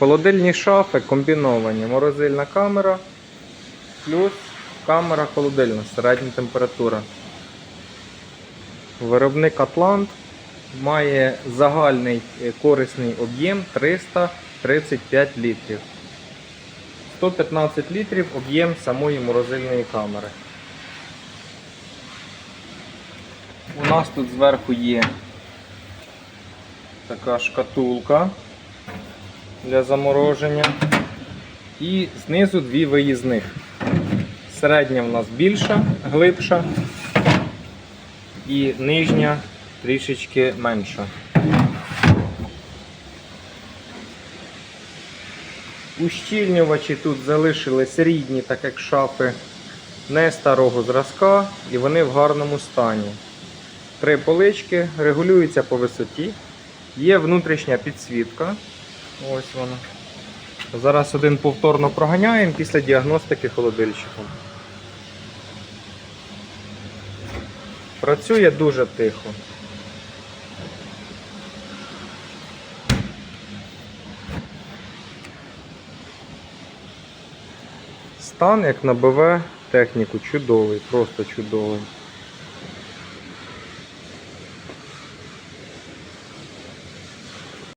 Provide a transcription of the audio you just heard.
Холодильні шафи комбіновані. Морозильна камера плюс камера холодильна, середня температура. Виробник Атлант має загальний е, корисний об'єм 335 літрів. 115 літрів об'єм самої морозильної камери. У нас тут зверху є така шкатулка для замороження. І знизу дві виїзних. Середня в нас більша, глибша і нижня трішечки менша. Ущільнювачі тут залишились рідні, так як шафи не старого зразка, і вони в гарному стані. Три полички регулюються по висоті. Є внутрішня підсвітка. Ось вона. Зараз один повторно проганяємо після діагностики холодильщиком. Працює дуже тихо. Стан, як на БВ, техніку чудовий, просто чудовий.